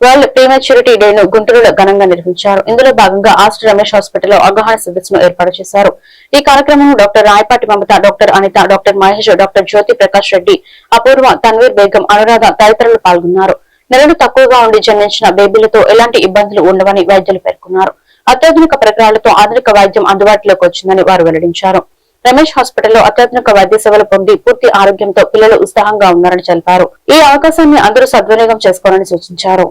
World prematurity డేను గుంటూరులో ఘనంగా నిర్వహించారు. ఇందులో భాగంగా ఆస్టర్ రమేష్ హాస్పిటల్లో అవగాహన సదస్సును ఏర్పాటు చేశారు. ఈ కార్యక్రమంలో doctor Rayapati Mamata doctor Anitha doctor Mahesh doctor Jyothi Prakash Reddy Apoorva Tanveer Begum Anuradha తదితరులు పాల్గొన్నారు. నెలలు తక్కువగా ఉండి జన్మించిన బేబీలతో ఎలాంటి ఇబ్బందులు ఉండవని వైద్యులు పేర్కొన్నారు. అత్యాధునిక పరికరాలతో ఆధునిక వైద్యం అందుబాటులోకి వచ్చిందని వారు వెల్లడించారు. రమేష్ హాస్పిటల్లో అత్యాధునిక వైద్య సేవలు పొంది పూర్తి ఆరోగ్యంతో పిల్లలు ఉత్సాహంగా ఉన్నారని తెలిపారు. ఈ అవకాశాన్ని అందరూ సద్వినియోగం చేసుకోవాలని సూచించారు.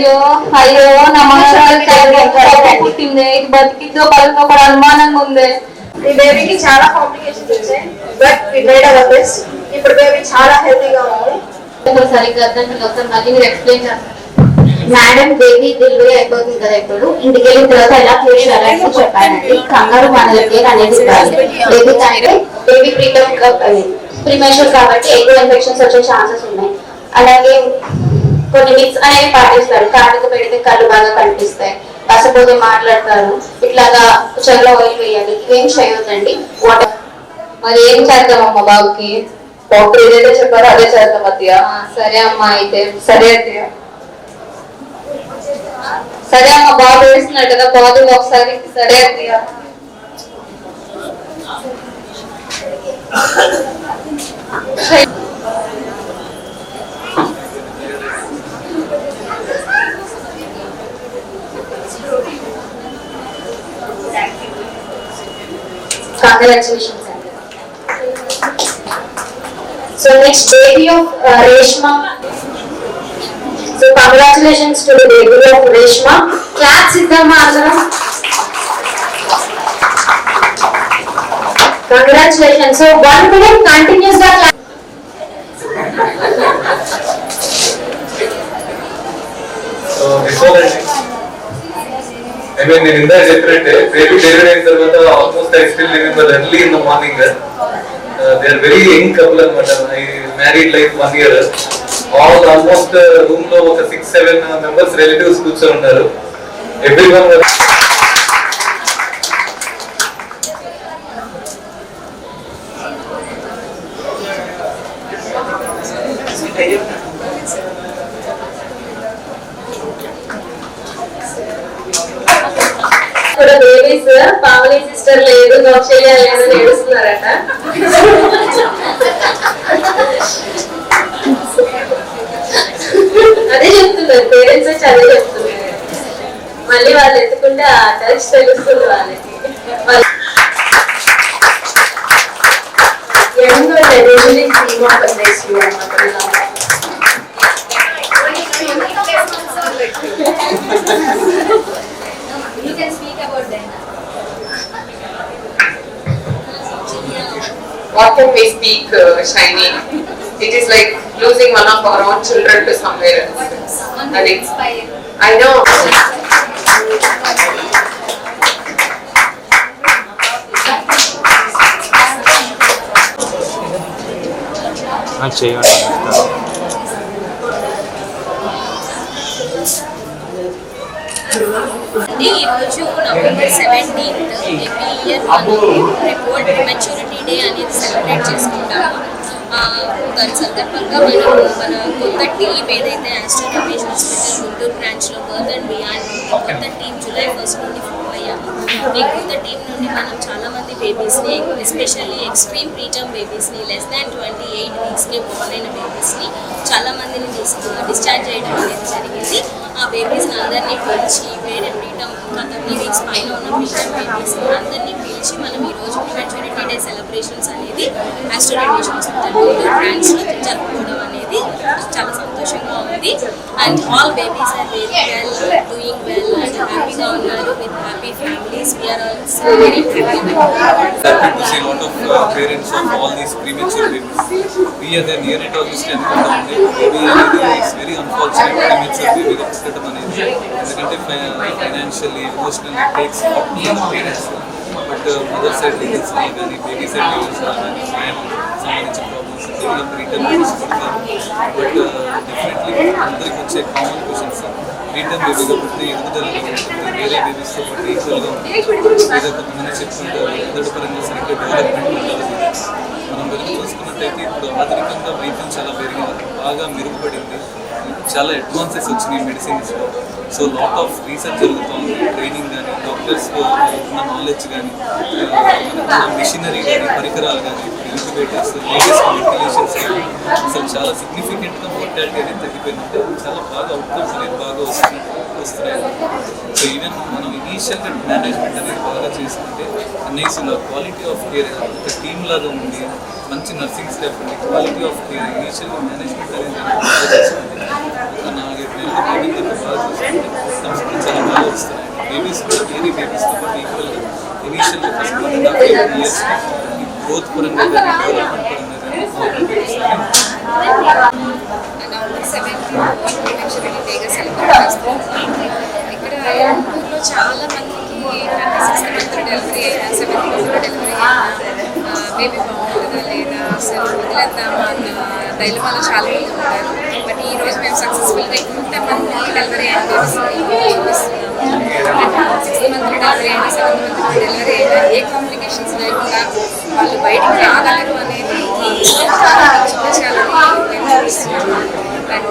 అయ్యో అయ్యో నా మనసు పుట్టింది. ఇది బతికిద్దో బతుకో కూడా అనుమానంగా ఉంది. ఈ బేబీకి చాలా కాంప్లికేషన్స్ వచ్చాయి బట్ వి అవర్ బెస్ట్ ఇప్పుడు బేబీ చాలా హెల్తీగా ఉంది. సరిగ్గా అర్థం కాదు. ఒకసారి మళ్ళీ మీరు ఎక్స్ప్లెయిన్ చేస్తారు? మేడం బేబీ డెలివరీ అయిపోతుంది కదా ఇప్పుడు. ఇంటికి వెళ్ళిన తర్వాత ఎలా ఫేస్ చేయాలని చెప్పానండి కంగారు మనల కేర్ అనేది ఇవ్వాలి బేబీ కంటే బేబీ ప్రీటమ్ ప్రిమేషర్ కాబట్టి ఎక్కువ ఇన్ఫెక్షన్స్ వచ్చే ఛాన్సెస్ ఉన్నాయి. అలాగే కొన్ని మిక్స్ అనేవి పాటిస్తారు. కాటుకు పెడితే కళ్ళు బాగా కనిపిస్తాయి. పసపోతే మాట్లాడతారు. ఇట్లాగా చెల్లో ఆయిల్ వేయాలి. ఇవేం చేయొద్దండి? వాటర్ మరి ఏం చేద్దామమ్మా బాబుకి? డాక్టర్ ఏదైతే చెప్పారో అదే చేద్దాం అత్తయ్య. ఆ, సరే అమ్మా అయితే. సరే అత్తయ్య. సరే అమ్మా బాబు ఏడుస్తున్నాడు కదా బాబు ఒకసారి సరే అత్తయ్య. Congratulations. So next baby of uh, Reshma. So congratulations to the baby of Reshma. Claps ఇద్దామా అందరం? Congratulations. So one minute continues the I mean నేను ఇందా చెప్పినట్టే బేబీ డెలివరీ అయిన తర్వాత almost I still living but early in the morning they are very young couple అనమాట I married life one year all almost రూమ్లో ఒక six seven members relatives కూర్చొని ఉన్నారు. ఎవ్రీ వన్ ఇప్పుడు బేబీస్ ఫ్యామిలీ సిస్టర్ లేదు కౌశల్య లేదు అని ఏడుస్తున్నారట. అదే చెప్తున్నారు పేరెంట్స్ వచ్చి అదే చెప్తున్నారు. మళ్ళీ వాళ్ళు ఎత్తుకుంటే ఆ టచ్ తెలుస్తుంది వాళ్ళకి. వాళ్ళ- young energy team of You. author may speak, uh, Shiny. It is like losing one of our own children to somewhere else. And it's, I know. நான் செய்வேன் ఈరోజు November seventeenth every year report maturity day అనేది celebrate చేసుకుంటాము దాని సందర్భంగా మనం మన కొత్త టీం ఏదైతే ఆస్ట్రో హాస్పిటల్ గుంటూరు బ్రాంచ్లో బర్త్ అండ్ బియాండ్ కొత్త టీం జూలై ఫస్ట్ నుండి ఫామ్ కొత్త టీం నుండి మనం చాలామంది బేబీస్ని ఎస్పెషల్లీ ఎక్స్ట్రీమ్ ప్రీటర్మ్ బేబీస్ని లెస్ దాన్ ట్వంటీ ఎయిట్ వీక్స్కి బోర్న్ అయిన బేబీస్ని చాలామందిని డిస్ డిశ్చార్జ్ చేయడం అనేది జరిగింది. ఆ బేబీస్ని అందరినీ పిలిచి వేరే ప్రీటమ్ ఇంకా థర్టీ వీక్స్ పైన ఉన్న ప్రీటర్మ్ బేబీస్ని అందరినీ పిలిచి మనం ఈరోజు మెచ్యూరిటీ డే సెలబ్రేషన్స్ అనేది ఆస్ట్రోరేడియేషన్ హాస్పిటల్ గుంటూరు జరుపుకోవడం ఉంది. చాలా సంతోషంగా ఉంది. And all babies are very well doing well and హ్యాపీగా ఉన్నారు with happy families we are also very happy to see of parents of all these a baby అనేది ఇట్స్ వెరీ అన్ఫార్చునేట్ ప్రీమేచర్ బేబీగా పుట్టడం అనేది ఎందుకంటే financially emotionally takes parents but mother side కానీ baby side కానీ సంబంధించిన ప్రాబ్లమ్స్ డెవలప్ రిటర్న్ తీసుకుంటారు but definitely అందరికి వచ్చే కామన్ క్వశ్చన్స్ రిటర్న్ బేబీగా పుట్టి ఎదుగుదలగా ఉంటుంది వేరే బేబీస్తో పాటు ఈక్వల్గా ఉంటుంది కొంతమంది చెప్తుంటారు ఎదుటి పరంగా సరిగ్గా డెవలప్మెంట్ ఉండాలి మనం వెలుగు చూసుకున్నట్టయితే ఇప్పుడు ఆధునికంగా వైద్యం చాలా పెరిగింది బాగా మెరుగుపడింది చాలా అడ్వాన్సెస్ వచ్చినాయి మెడిసిన్స్లో సో లాట్ ఆఫ్ రీసెర్చ్ జరుగుతుంది ట్రైనింగ్ కానీ డాక్టర్స్ ఉన్న నాలెడ్జ్ కానీ మిషనరీ కానీ పరికరాలు కానీ ఇంక్యుబేటర్స్ లేటెస్ట్ వెంటిలేషన్స్ అసలు చాలా సిగ్నిఫికెంట్గా మోర్టాలిటీ అనేది తగ్గిపోయిందంటే చాలా బాగా అవుట్కమ్స్ అనేది బాగా వస్తున్నాయి వస్తున్నాయి సో ఈవెన్ మనం ఇనీషియల్గా మేనేజ్మెంట్ అనేది బాగా చేసుకుంటే ఎన్ఐసీలో క్వాలిటీ ఆఫ్ కేర్ ఒక టీమ్ లాగా ఉండి మంచి నర్సింగ్ స్టాఫ్ ఉండి క్వాలిటీ ఆఫ్ కేర్ ఇనీషియల్గా మేనేజ్మెంట్ అనేది బాగా చేసుకుంటే ఒక నాలుగైదు నెలలు బేబీ బాగా చూసుకుంటే అవుట్కమ్స్ చాలా బాగా వస్తున్నాయి. బేబీస్ కూడా వేరే బేబీస్తో పాటు ఈక్వల్గా ఇనీషియల్గా first one and half years growth పరంగా డెవలప్మెంట్ ఇక్కడ ఊర్లో చాలా మందికి ఏంటంటే సిక్స్త్ మంత్ డెలివరీ అయినా సెవెంత్ మంత్ డెలివరీ అయినా బేబీ బాగుంటుందా లేదా? అసలు వదిలేద్దామా అన్న డైలమాలో చాలా మంది ఉంటారు కాబట్టి ఈ రోజు మేము సక్సెస్ఫుల్గా ఇంతమంది డెలివరీ అయిన sixth month delivery seventh month delivery అయినా ఏ కాంప్లికేషన్స్ లేకుండా వాళ్ళు బయటికి రాగలరు అనేది చూపించాలని and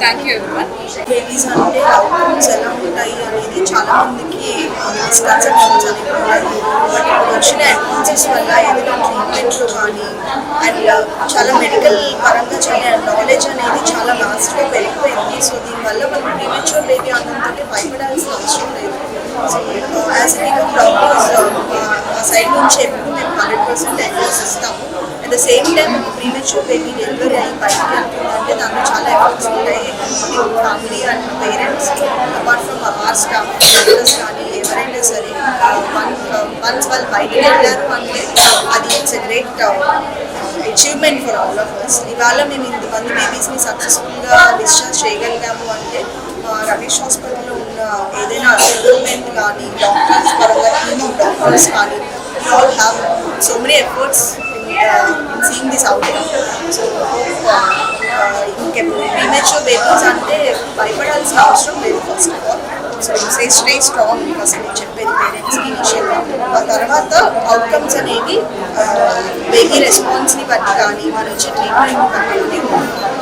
thank you everyone babies అంటే అవుట్కమ్స్ ఎలా ఉంటాయి అనేది చాలా మందికి మిస్కన్సెప్షన్స్ అనేవి బట్ వచ్చిన అడ్వాన్సెస్ వల్ల ఏదైనా ట్రీట్మెంట్లు కానీ అండ్ చాలా మెడికల్ పరంగా చాలా నాలెడ్జ్ అనేది చాలా లాస్ట్గా పెరిగిపోయింది సో దీనివల్ల మనం ప్రీమెచ్యూర్ బేబీ అన్నంతటి భయపడాల్సిన అవసరం లేదు సో యాజ్ డాక్టర్స్ మా సైడ్ నుంచి ఎప్పుడు మేము హండ్రెడ్ పర్సెంట్ అడ్వైస్ ఇస్తాము at the same time premature baby delivery అయ్యి బయటకు వెళ్తుందంటే దాంట్లో చాలా ఎఫర్ట్స్ ఉంటాయి. Family and parents apart from our staff కానీ ఎవరైనా సరే వన్ వన్స్ వాళ్ళు బయట వెళ్ళారు అంటే అది it's a great achievement for all of us ఇవాళ మేము ఇంతమంది బేబీస్ని సక్సెస్ఫుల్గా డిశ్చార్జ్ చేయగలిగాము అంటే రమేష్ హాస్పిటల్లో ఉన్న ఏదైనా ఎక్విప్మెంట్ కానీ డాక్టర్స్ పరంగా డాక్టర్స్ కానీ all have so many efforts in seeing this out so ఇంకా ఇమేజ్లో బేబీస్ అంటే భయపడాల్సిన అవసరం లేదు first of all so say stay strong first నేను చెప్పేది పేరెంట్స్కి ఇనిషియల్గా ఆ తర్వాత అవుట్కమ్స్ అనేవి బేబీ రెస్పాన్స్ని బట్టి కానీ మనం ఇచ్చే ట్రీట్మెంట్ బట్టి. కానీ